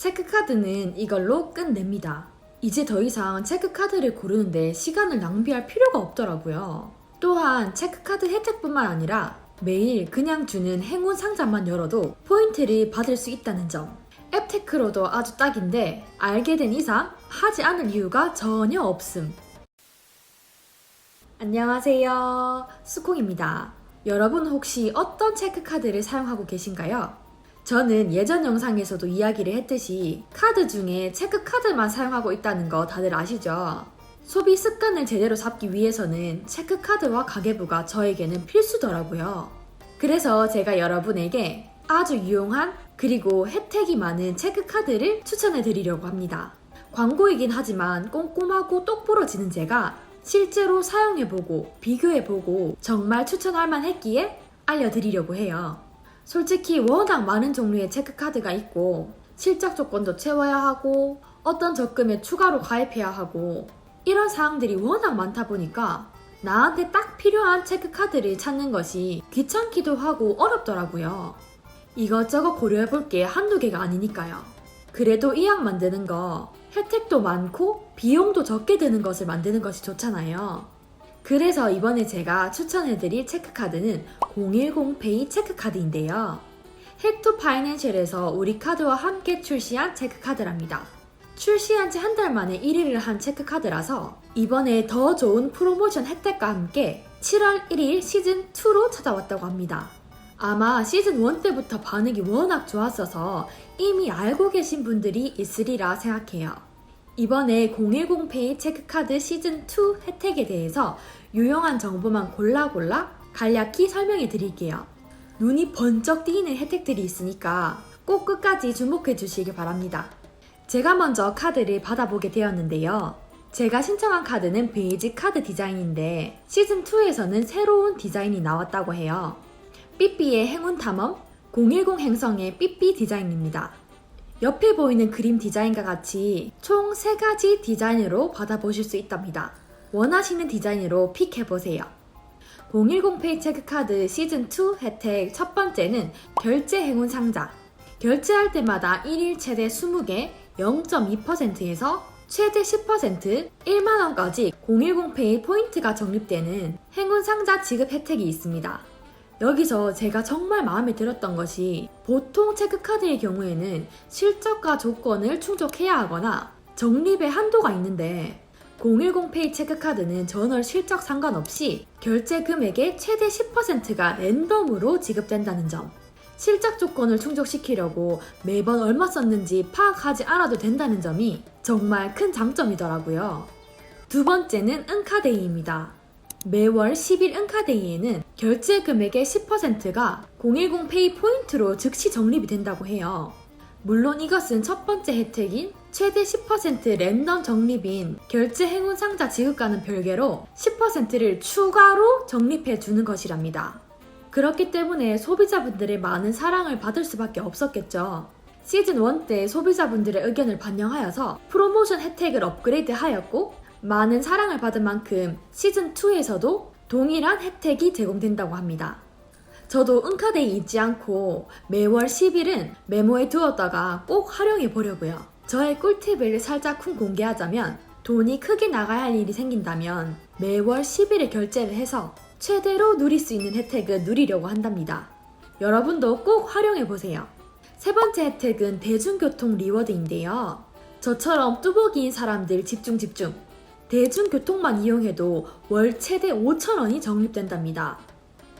체크카드는 이걸로 끝냅니다. 이제 더 이상 체크카드를 고르는데 시간을 낭비할 필요가 없더라고요. 또한 체크카드 혜택뿐만 아니라 매일 그냥 주는 행운 상자만 열어도 포인트를 받을 수 있다는 점. 앱테크로도 아주 딱인데 알게 된 이상 하지 않을 이유가 전혀 없음. 안녕하세요. 수콩입니다. 여러분 혹시 어떤 체크카드를 사용하고 계신가요? 저는 예전 영상에서도 이야기를 했듯이 카드 중에 체크카드만 사용하고 있다는 거 다들 아시죠? 소비 습관을 제대로 잡기 위해서는 체크카드와 가계부가 저에게는 필수더라고요. 그래서 제가 여러분에게 아주 유용한 그리고 혜택이 많은 체크카드를 추천해 드리려고 합니다. 광고이긴 하지만 꼼꼼하고 똑부러지는 제가 실제로 사용해보고 비교해보고 정말 추천할 만했기에 알려드리려고 해요. 솔직히 워낙 많은 종류의 체크카드가 있고 실적 조건도 채워야 하고 어떤 적금에 추가로 가입해야 하고 이런 사항들이 워낙 많다 보니까 나한테 딱 필요한 체크카드를 찾는 것이 귀찮기도 하고 어렵더라고요. 이것저것 고려해볼 게 한두 개가 아니니까요. 그래도 이왕 만드는 거 혜택도 많고 비용도 적게 드는 것을 만드는 것이 좋잖아요. 그래서 이번에 제가 추천해드릴 체크카드는 010페이 체크카드인데요. 헥토 파이낸셜에서 우리 카드와 함께 출시한 체크카드랍니다. 출시한 지 한 달 만에 1위를 한 체크카드라서 이번에 더 좋은 프로모션 혜택과 함께 7월 1일 시즌2로 찾아왔다고 합니다. 아마 시즌1 때부터 반응이 워낙 좋았어서 이미 알고 계신 분들이 있으리라 생각해요. 이번에 010페이 체크카드 시즌2 혜택에 대해서 유용한 정보만 골라 골라 간략히 설명해 드릴게요. 눈이 번쩍 띄는 혜택들이 있으니까 꼭 끝까지 주목해 주시기 바랍니다. 제가 먼저 카드를 받아보게 되었는데요. 제가 신청한 카드는 베이지 카드 디자인인데 시즌2에서는 새로운 디자인이 나왔다고 해요. 삐삐의 행운 탐험 010 행성의 삐삐 디자인입니다. 옆에 보이는 그림 디자인과 같이 총 3가지 디자인으로 받아보실 수 있답니다. 원하시는 디자인으로 픽해보세요. 010페이 체크카드 시즌2 혜택 첫 번째는 결제 행운 상자. 결제할 때마다 1일 최대 20개 0.2%에서 최대 10% 1만원까지 010페이 포인트가 적립되는 행운 상자 지급 혜택이 있습니다. 여기서 제가 정말 마음에 들었던 것이 보통 체크카드의 경우에는 실적과 조건을 충족해야 하거나 적립의 한도가 있는데 010페이 체크카드는 전월 실적 상관없이 결제 금액의 최대 10%가 랜덤으로 지급된다는 점. 실적 조건을 충족시키려고 매번 얼마 썼는지 파악하지 않아도 된다는 점이 정말 큰 장점이더라고요. 두 번째는 은카데이입니다. 매월 10일 은카데이에는 결제 금액의 10%가 010 페이 포인트로 즉시 적립이 된다고 해요. 물론 이것은 첫 번째 혜택인 최대 10% 랜덤 적립인 결제 행운 상자 지급과는 별개로 10%를 추가로 적립해 주는 것이랍니다. 그렇기 때문에 소비자분들의 많은 사랑을 받을 수밖에 없었겠죠. 시즌 1 때 소비자분들의 의견을 반영하여서 프로모션 혜택을 업그레이드 하였고 많은 사랑을 받은 만큼 시즌 2에서도 동일한 혜택이 제공된다고 합니다. 저도 은카데이 잊지 않고 매월 10일은 메모에 두었다가 꼭 활용해 보려고요. 저의 꿀팁을 살짝쿵 공개하자면 돈이 크게 나가야 할 일이 생긴다면 매월 10일에 결제를 해서 최대로 누릴 수 있는 혜택을 누리려고 한답니다. 여러분도 꼭 활용해 보세요. 세 번째 혜택은 대중교통 리워드인데요. 저처럼 뚜벅이인 사람들 집중 집중. 대중교통만 이용해도 월 최대 5,000원이 적립된답니다.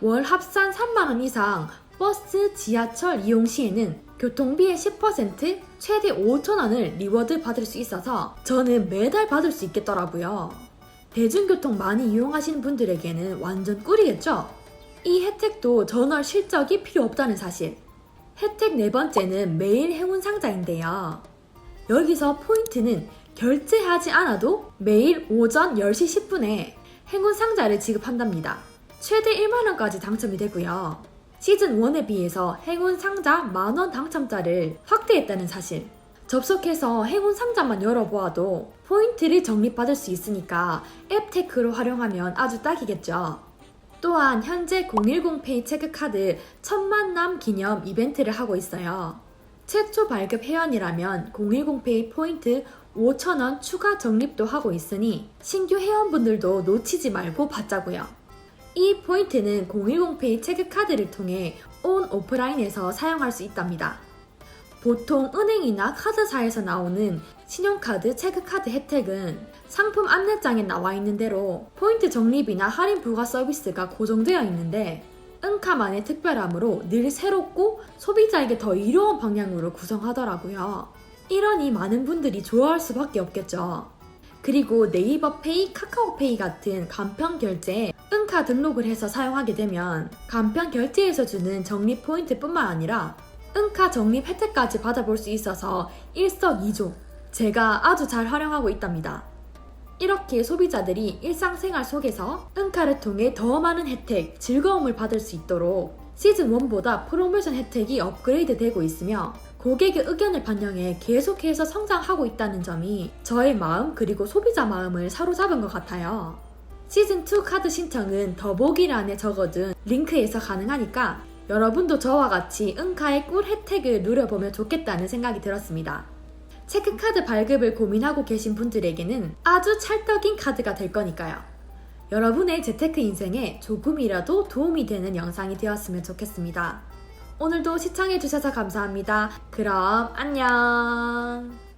월 합산 3만원 이상 버스, 지하철 이용 시에는 교통비의 10% 최대 5,000원을 리워드 받을 수 있어서 저는 매달 받을 수 있겠더라고요. 대중교통 많이 이용하시는 분들에게는 완전 꿀이겠죠? 이 혜택도 전월 실적이 필요 없다는 사실. 혜택 네 번째는 매일 행운 상자인데요. 여기서 포인트는 결제하지 않아도 매일 오전 10시 10분에 행운 상자를 지급한답니다. 최대 1만원까지 당첨이 되고요. 시즌 1에 비해서 행운 상자 만원 당첨자를 확대했다는 사실. 접속해서 행운 상자만 열어보아도 포인트를 적립받을 수 있으니까 앱테크로 활용하면 아주 딱이겠죠. 또한 현재 010 페이 체크 카드 천만남 기념 이벤트를 하고 있어요. 최초 발급 회원이라면 010페이 포인트 5,000원 추가 적립도 하고 있으니 신규 회원분들도 놓치지 말고 받자고요. 이 포인트는 010페이 체크카드를 통해 온 오프라인에서 사용할 수 있답니다. 보통 은행이나 카드사에서 나오는 신용카드, 체크카드 혜택은 상품 안내장에 나와 있는 대로 포인트 적립이나 할인 부과 서비스가 고정되어 있는데 은카만의 특별함으로 늘 새롭고 소비자에게 더 이로운 방향으로 구성하더라고요. 이러니 많은 분들이 좋아할 수밖에 없겠죠. 그리고 네이버 페이, 카카오 페이 같은 간편 결제에 은카 등록을 해서 사용하게 되면 간편 결제에서 주는 적립 포인트뿐만 아니라 은카 적립 혜택까지 받아볼 수 있어서 일석이조 제가 아주 잘 활용하고 있답니다. 이렇게 소비자들이 일상생활 속에서 은카를 통해 더 많은 혜택, 즐거움을 받을 수 있도록 시즌1보다 프로모션 혜택이 업그레이드 되고 있으며 고객의 의견을 반영해 계속해서 성장하고 있다는 점이 저의 마음 그리고 소비자 마음을 사로잡은 것 같아요. 시즌2 카드 신청은 더보기란에 적어둔 링크에서 가능하니까 여러분도 저와 같이 은카의 꿀 혜택을 누려보면 좋겠다는 생각이 들었습니다. 체크카드 발급을 고민하고 계신 분들에게는 아주 찰떡인 카드가 될 거니까요. 여러분의 재테크 인생에 조금이라도 도움이 되는 영상이 되었으면 좋겠습니다. 오늘도 시청해주셔서 감사합니다. 그럼 안녕!